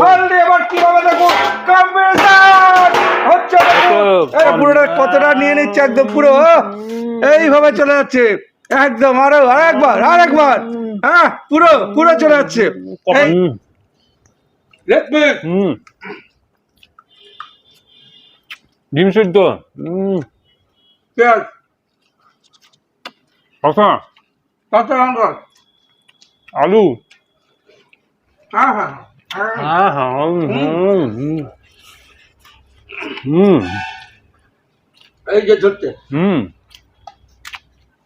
হান্ডি এবার কীভাবে দেখুন কম্বিনেশন হচ্ছে এই পুরোটা কতটা নিয়ে নিচ্ছে একদম পুরো এইভাবে চলে যাচ্ছে। একদম আরও আরেকবার আরেকবার। হ্যাঁ পুরো পুরো চলে যাচ্ছে। ডিম সিদ্ধ। হুম। পেঁয়াজ। শশা কাঁচা লঙ্কা আলু। হ্যাঁ হ্যাঁ। 아하, 음, 음, 아, 이게 절대. 음,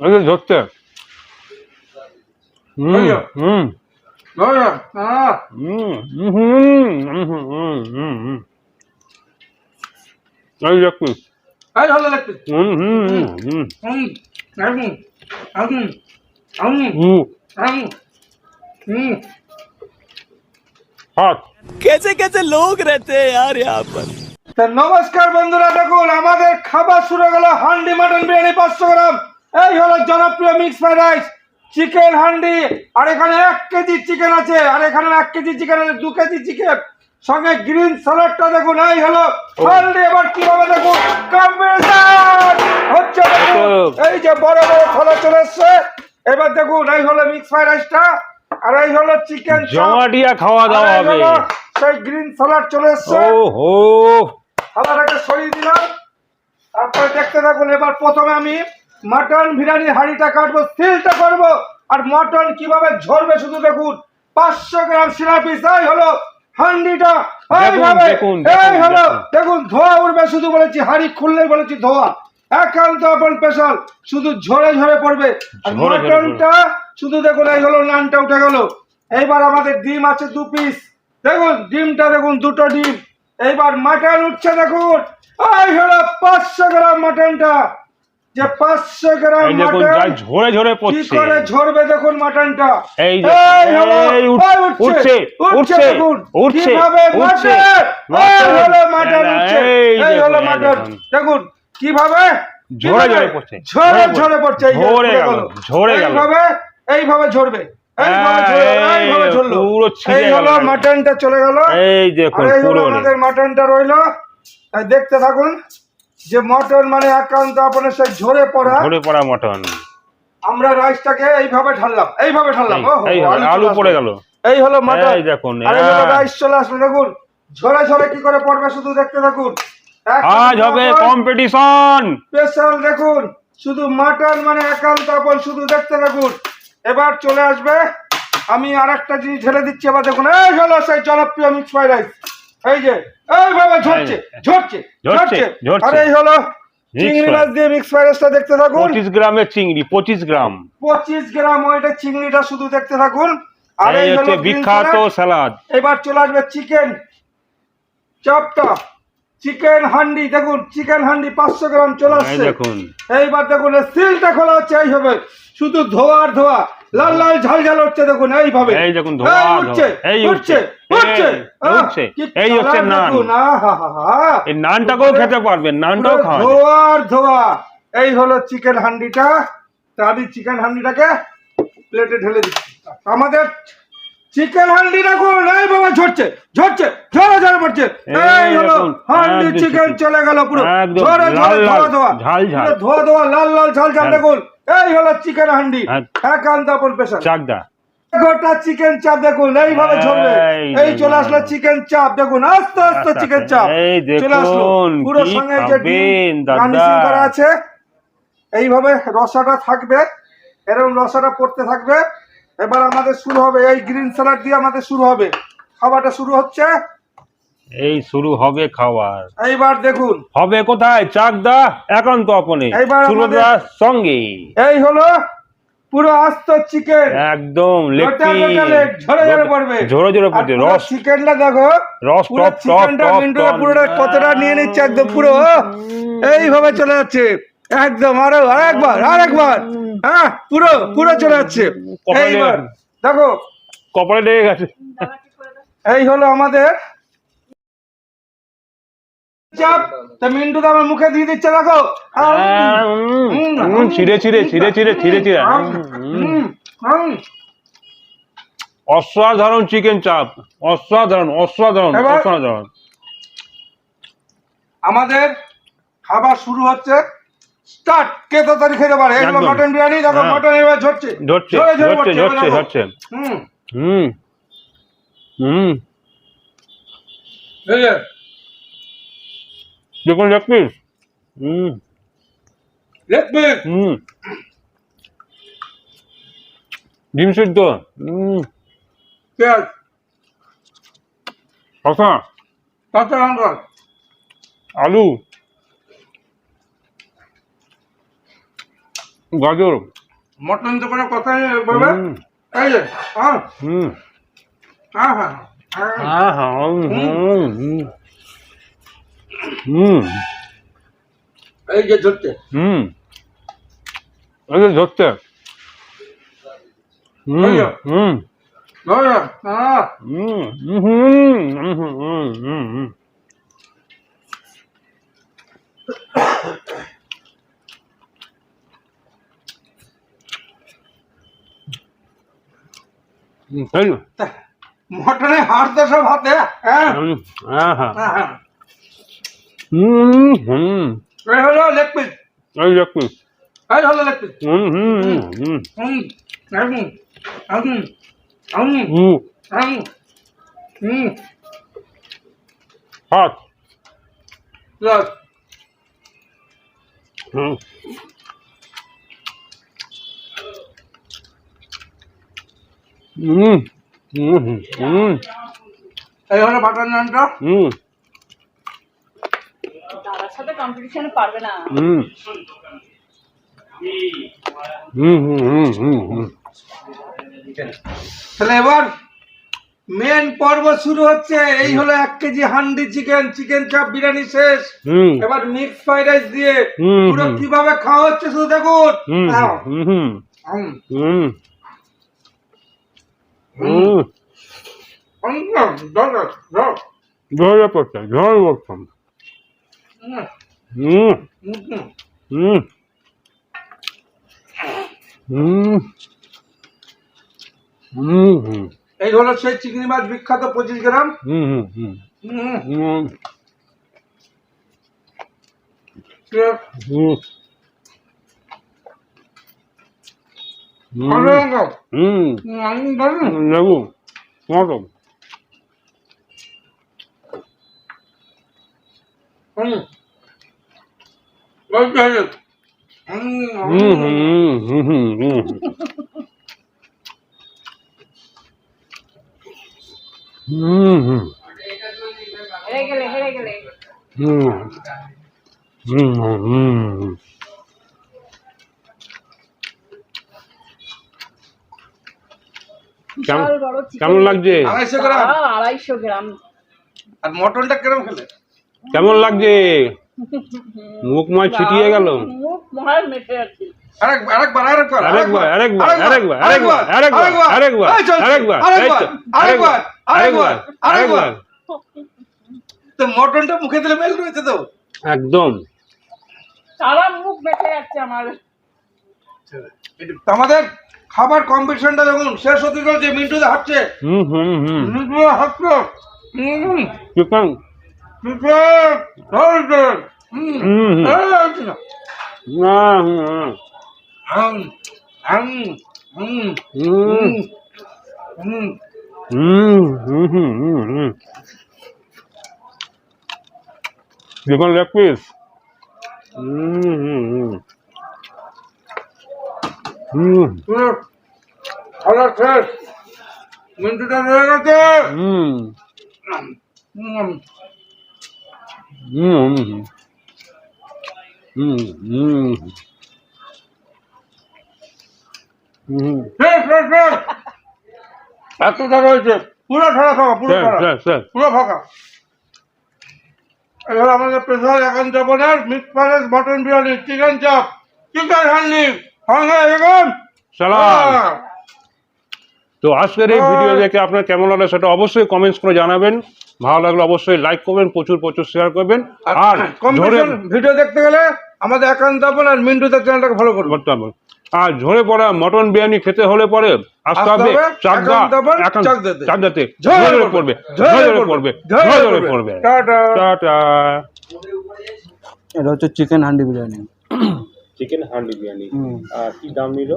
이게 좋대. 음, 아니요. 음, 뭐야, 아, 음, 음, 음, 음, 음, 음. 아이, 자꾸. 아이, 할라랬지. 음, 음, 음, 음. 음, 아구, 아구, 아구, 아구, 아구, 음. 음. হাত। কেসে কেসে লোক রেতে আর নমস্কার বন্ধুরা দেখুন আমাদের খাবার শুরু হয়ে গেল হান্ডি মাটন বিরিয়ানি পাঁচশো গ্রাম। এই হলো জনপ্রিয় mix fried rice chicken handi আর এখানে এক কেজি চিকেন আছে আর এখানে এক কেজি চিকেন আছে দু কেজি চিকেন সঙ্গে গ্রিন স্যালাডটা দেখুন এই হলো হান্ডি। এবার কীভাবে দেখুন কম্বিনেশন হচ্ছে এই যে বড় বড় খোলা চলে এসছে এবার দেখুন এই হলো মিক্স ফ্রাইড রাইসটা আর এই হলো চিকেন জমাটিয়া খাওয়া দাওয়া হবে। সেই গ্রিন স্যালাড চলে এসছে। ও হো সরিয়ে দিলাম। তারপরে দেখতে থাকুন এবার প্রথমে আমি মাটন হাঁড়িটা কাটবো সিলটা করব। আর মটন কীভাবে ঝরবে শুধু দেখুন। পাঁচশো গ্রাম পিস এই হলো হান্ডিটা এইভাবে এই হলো দেখুন। ধোয়া উঠবে শুধু বলেছি হাঁড়ি খুললেই বলেছি ধোয়া। একান্ত আপন স্পেশাল শুধু ঝরে ঝরে পড়বে। আর মটনটা শুধু দেখুন এই হলো নানটা উঠে গেল। এইবার আমাদের ডিম আছে দু পিস দেখুন ডিমটা দেখুন দুটো ডিম। এইবার মাটন উঠছে দেখুন। এই হলো পাঁচশো গ্রাম মাটনটা যে পাঁচশো গ্রাম মাটন ঝরে ঝরে কি করে ঝরবে দেখুন মাটনটা এই উঠছে, উঠছে, দেখুন। উঠছে, কীভাবে উঠছে। এই হলো মাটন উঠছে। এই হলো মাটন দেখুন। কীভাবে? ঝরে ঝরে পড়ছে, ঝরে ঝরে পড়ছে। ঝরে গেল, গেল। ঝরে গেল। এইভাবে ঝরবে। মাটনটা চলে গেল। এই দেখুন আমাদের মাটনটা রইল। দেখতে থাকুন যে মটন মানে একান্ত আপনার সেই ঝরে পড়া। ঝরে পড়া মটন আমরা রাইসটাকে এইভাবে ঢাললাম এইভাবে ঢাললাম। আলু পড়ে গেল। এই হলো মাটন দেখুন। রাইস চলে আসলো দেখুন। ঝরে ঝরে কি করে পড়বে শুধু দেখতে থাকুন। আজ হবে কম্পিটিশন স্পেশাল দেখুন শুধু মাটন মানে একান্ত আপন শুধু দেখতে থাকুন। এবার চলে আসবে। আমি আর একটা জিনিস ঢেলে দিচ্ছি এবার দেখুন। এই হলো সেই জনপ্রিয় মিক্স ফ্রাইড রাইস। এই যে এইভাবে ঝরছে ঝরছে ঝরছে, ঝরছে। আর এই হলো চিংড়ি মাছ দিয়ে মিক্স ফ্রাইড রাইসটা দেখতে থাকুন। পঁচিশ গ্রামের চিংড়ি পঁচিশ গ্রাম। পঁচিশ গ্রাম ওয়েটের চিংড়িটা শুধু দেখতে থাকুন। আর এই এই হলো বিখ্যাত স্যালাড। এবার চলে আসবে চিকেন। চপটা। চিকেন হান্ডি দেখুন চিকেন হান্ডি পাঁচশো গ্রাম চলে আসছে। দেখুন। এইবার দেখুন এই সিলটা খোলা হচ্ছে এইভাবে শুধু ধোয়া আর ধোয়া। লাল লাল ঝাল ঝাল হচ্ছে দেখুন এইভাবে। এই দেখুন ধোয়া, এই উঠছে এই উঠছে উঠছে, উঠছে। এই হচ্ছে নান। দেখুন, আহাহাহা। এই নানটাকেও খেতে পারবেন নানটাও খাওয়া ধোয়া আর ধোয়া। এই হলো চিকেন হান্ডিটা। তা আমি চিকেন হান্ডিটাকে প্লেটে ঢেলে দিচ্ছি। আমাদের চিকেন হান্ডি দেখুন এই বাবা ঝরছে ঝরছে ঝরে ঝরে পড়ছে। এই হলো হান্ডি চিকেন চলে গেল পুরো। ঝরে ঝরে ধোয়া ধোয়া। ঝাল ঝাল। ধোয়া ধোয়া লাল লাল ঝাল ঝাল হ্যাঁ। দেখুন। এই হলো চিকেন হান্ডি। একান্ত আপন পেশা চাকদা। গোটা চিকেন চাপ দেখুন এইভাবে ঝরবে। এই চলে আসলো চিকেন চাপ দেখুন আস্তে আস্তে চিকেন চাপ এই চলে আসলো। পুরো সঙ্গে যে গার্নিশিং করা আছে এইভাবে রসাটা থাকবে এরকম রসাটা পড়তে থাকবে। এবার আমাদের শুরু হবে এই গ্রিন স্যালাড দিয়ে আমাদের শুরু হবে। খাবারটা শুরু হচ্ছে। এই শুরু হবে খাবার এইবার দেখুন। হবে কোথায়? চাকদা একান্ত আপনে এইবার সুরদার সঙ্গে। এই হলো পুরো আস্ত চিকেন একদম leg ঝরে ঝরে পড়বে। ঝরে ঝরে পড়ছে। রস চিকেনটা দেখো। রস টপ টপ টপ পুরোটা কতটা নিয়ে নিচ্ছে একদম পুরো। এইভাবে চলে যাচ্ছে। একদম আরও আরেকবার আরেকবার। হ্যাঁ পুরো পুরো চলে যাচ্ছে। এইবার দেখো। কপালে লেগে গেছে। এই হলো আমাদের চাপ তা মিন্টু আমার মুখে দিয়ে দিচ্ছে দেখো। ছিঁড়ে ছিঁড়ে ছিঁড়ে ছিঁড়ে ছিঁড়ে ছিঁড়ে। অসাধারণ চিকেন চাপ অসাধারণ অসাধারণ অসাধারণ। আমাদের খাবার শুরু হচ্ছে স্টার্ট কে তাড়াতাড়ি খেতে পারে? এগুলো মটন বিরিয়ানি দেখো হ্যাঁ। মটন এবার ঝরছে। ধরছে ঝরে ঝরে ধরছে পড়ছে, ধরছে দেখো। ধরছে হুম। হুম হুম। এই দেখুন লেগ পিস হুম। Leg piece, হুম। ডিম সিদ্ধ। হুম। পেঁয়াজ। শশা কাঁচা লঙ্কা। আলু। গাজর। মটন তো কোনো কথা নেই বাবা। এই যে হ্যাঁ হুম। হ্যাঁ। হ্যাঁ হ্যাঁ। আহা হুম। এই যে ঝরছে হুম। এই যে ধরতে। হুম হুম। হ্যাঁ হুম হুম হুম হুম হুম হুম হুম, এই যে। মটনে হাড় তো সব হাতে হ্যাঁ। হ্যাঁ, হ্যাঁ। হুম হুম এই হলো লেগ পিস এই দেখুন এই হলো লেগ পিস হুম হুম হুম হুম হুম হুম হুম হুম হুম হুম হুম হাত হুম হুম হুম হুম এই হলো বাটার নানটা হুম সাথে কম্পিটিশনে পারবে না। হুম। হুম হুম হুম হুম হুম। তাহলে এবার মেন পর্ব শুরু হচ্ছে এই হলো এক কেজি হান্ডি চিকেন চিকেন চাপ বিরিয়ানি শেষ। হুম। এবার মিক্স ফ্রাইড রাইস দিয়ে পুরো। কীভাবে খাওয়া হচ্ছে শুধু দেখুন। হুম নাও। হুম হুম। হুম, হুম। হুম। হুম, হুম, দাও, দাও, দাও। ঝরে পড়ছে ঝড় পড়ছে হুম, হুম। হুম, হুম। এই হলো সেই চিংড়ি মাছ বিখ্যাত পঁচিশ গ্রাম। হুম হুম হুম। হুম, হুম। হুম। হুম। লেবু। টমেটো হুম। এই যে, এই যে। হুম, হুম হুম। হুম হুম হুম হুম হুম হুম হেরে গেলে হেরে গেলে হুম হুম হুম কেমন লাগছে? আড়াইশো গ্রাম। আড়াইশো গ্রাম। আর মটনটা কিরম খেলে? কেমন লাগছে মুখময় ছিটিয়ে গেল মটনটা মুখে দিলে একদম আমাদের খাবার কম্পিটিশনটা যখন শেষ হতে চলছে মিন্টু হাঁটছে হুম হুম হাঁটছে চিকেন লেগ পিস হুম এতটা রয়েছে পুরো ঠাড়া পুরো ফাঁকা। Mix mutton biryani chicken chaap chicken handi. সঙ্গে এরকম সালাম। তো আজকের এই ভিডিও দেখে আপনার কেমন লাগল সেটা অবশ্যই কমেন্টস করে জানাবেন। ভালো লাগল অবশ্যই লাইক করবেন প্রচুর প্রচুর শেয়ার করবেন। আর ভিডিও দেখতে গেলে আমাদের একান্ত আপন আর মিন্টুদের চ্যানেলটাকে ফলো করতে হবে। আর ঝরে পড়া মটন বিরিয়ানি খেতে হলে পরে আসতে হবে চাকদা একান্ত- চাকদাতে। চাকদাতে। ঝরে পড়বে, পড়বে ঝরে পড়বে, ঝরে পড়বে। পড়বে। টাটা। টাটা। এটা হচ্ছে চিকেন হান্ডি বিরিয়ানি। চিকেন হান্ডি বিরিয়ানি। আর কি দাম নিল?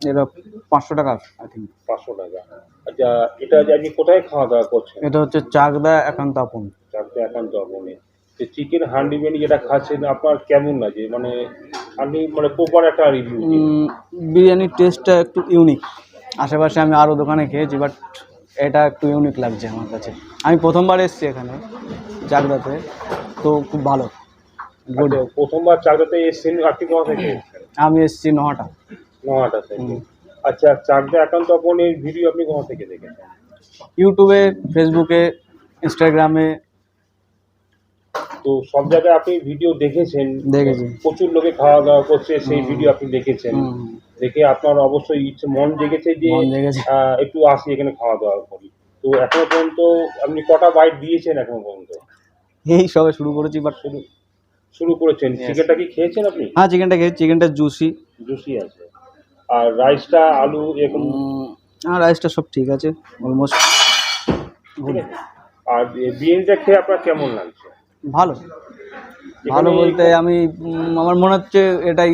এটা পাঁচশো টাকা আই থিঙ্ক পাঁচশো টাকা। আচ্ছা এটা যে আপনি কোথায় খাওয়া দাওয়া করছেন? এটা হচ্ছে চাকদা একান্ত আপন। চারটে একান্ত আপনি। যে চিকেন হান্ডি বিরিয়ানি যেটা খাচ্ছেন আপনার কেমন লাগে? মানে আপনি মানে প্রপার একটা রিভিউ বিরিয়ানির টেস্টটা একটু ইউনিক আশেপাশে আমি আরও দোকানে খেয়েছি বাট এটা একটু ইউনিক লাগছে আমার কাছে। আমি প্রথমবার এসেছি এখানে চাকদাতে। তো খুব ভালো। আচ্ছা, প্রথমবার চাকদাতে এসেছেন আপনি কোথা থেকে আমি এসেছি নহটা। থেকে। আচ্ছা চাকদা একান্ত ভিডিও আপনি কোথা থেকে দেখেছেন? ইউটিউবে ফেসবুকে ইনস্টাগ্রামে তো সব জায়গায় আপনি ভিডিও দেখেছেন? দেখেছি। প্রচুর লোকে খাওয়া দাওয়া করছে সেই ভিডিও আপনি দেখেছেন। দেখে আপনার অবশ্যই ইচ্ছে মন জেগেছে যে একটু আসি এখানে খাওয়া দাওয়া করি। তো এখনও পর্যন্ত আপনি কটা বাইট দিয়েছেন এখনও পর্যন্ত? এই সবে শুরু করেছি বাট শুরু শুরু করেছেন। চিকেনটা কি খেয়েছেন আপনি? হ্যাঁ চিকেনটা খেয়েছি। চিকেনটা জুসি জুসি আছে। আর রাইসটা আলু এরকম। হ্যাঁ রাইসটা সব ঠিক আছে অলমোস্ট আর বিরিয়ানিটা খেয়ে আপনার কেমন লাগছে? ভালো। ভালো বলতে আমি আমার মনে হচ্ছে এটাই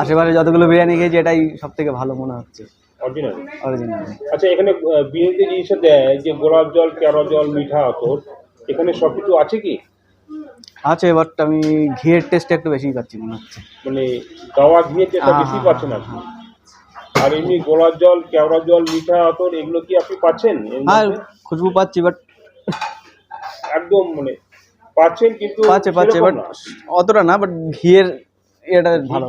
আশেপাশে যতগুলো বিরিয়ানি খেয়েছি এটাই সব থেকে ভালো মনে হচ্ছে। অরিজিনাল অরিজিনাল আচ্ছা এখানে বিরিয়ানিতে জিনিসটা দেয় যে গোলাপ জল কেওড়া জল মিঠা আতর এখানে সব কিছু আছে কি? আছে বাট আমি ঘিয়ের টেস্টটা একটু বেশি পাচ্ছি মনে হচ্ছে। মানে গাওয়া ঘিয়ে যেটা হ্যাঁ, বেশি হ্যাঁ, পাচ্ছেন আপনি? আর এমনি গোলাপ জল কেওড়া জল মিঠা আতর এগুলো কি আপনি পাচ্ছেন হ্যাঁ খুশবু পাচ্ছি বাট একদম মানে পাচ্ছেন কিন্তু পাচ্ছে পাচ্ছে বাট অতটা না বাট ঘিয়ের এটা ভালো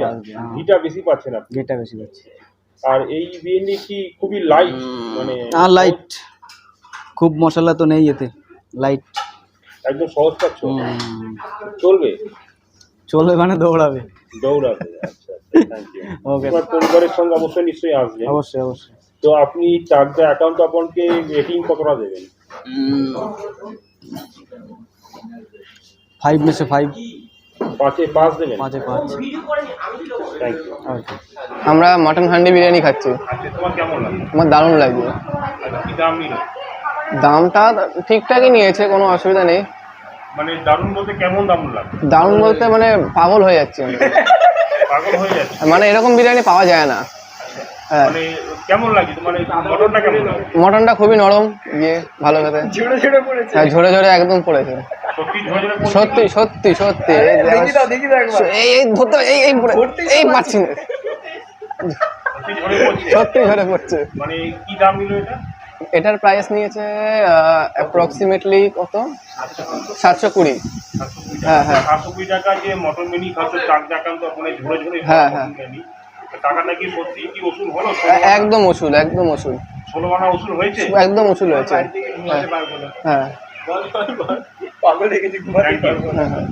ঘিটা হ্যাঁ, বেশি পাচ্ছেন আপনি। ঘিটা বেশি পাচ্ছি। আর এই বিরিয়ানি কি খুবই লাইট মানে আর লাইট খুব মশলা তো নেই এতে লাইট একদম সহজ পাচ্ছ চলবে। চলবে? মানে দৌড়াবে। দৌড়াবে আচ্ছা ওকে তোমার পরিবারের সঙ্গে অবশ্যই নিশ্চয়ই আসবে। অবশ্যই অবশ্যই। তো আপনি চারটা অ্যাকাউন্ট আপনাকে রেটিং কতটা দেবেন? ফাইভ মেসে ফাইভ পাঁচে পাঁচ দেবেন? পাঁচে পাঁচ। থ্যাংক ইউ আমরা মাটন হান্ডি বিরিয়ানি খাচ্ছি। আচ্ছা তোমার কেমন লাগল? আমার দারুণ আচ্ছা দাম নিল? দামটা ঠিকঠাকই নিয়েছে কোনো অসুবিধা নেই। মানে দারুণ বলতে কেমন দাম লাগল দারুণ বলতে মানে পাগল হয়ে যাচ্ছে। পাগল হয়ে যাচ্ছে। মানে এরকম বিরিয়ানি পাওয়া যায় না। হ্যাঁ। মানে কেমন মানে মটনটা কেমন মটনটা খুবই নরম ইয়ে ভালো খেতে। হ্যাঁ ঝরে ঝরে একদম পড়েছে। সত্যি ঝরে ঝরে পড়ছে? সত্যি সত্যি সত্যি। এই এই এই ধরতে এই এই পড়ে এই পাচ্ছি না। সত্যি ঝরে পড়ছে? সত্যি ঝরে পড়ছে। মানে কি দাম নিল এটা? এটার প্রাইস নিয়েছে অ্যাপ্রক্সিমেটলি কত? সাতশো কুড়ি। হ্যাঁ হ্যাঁ। সাতশো কুড়ি টাকা যে মটন মিনি খাচ্ছ চার টাকা তো ওখানে ঝরে ঝরে হ্যাঁ, হ্যাঁ। টাকাটা কি সত্যি কি ওষুধ হলো? একদম ওষুধ একদম ওষুধ। ষোলো আনা ওষুধ হয়েছে? একদম ওষুধ হয়েছে। হ্যাঁ। হ্যাঁ. হ্যাঁ হ্যাঁ।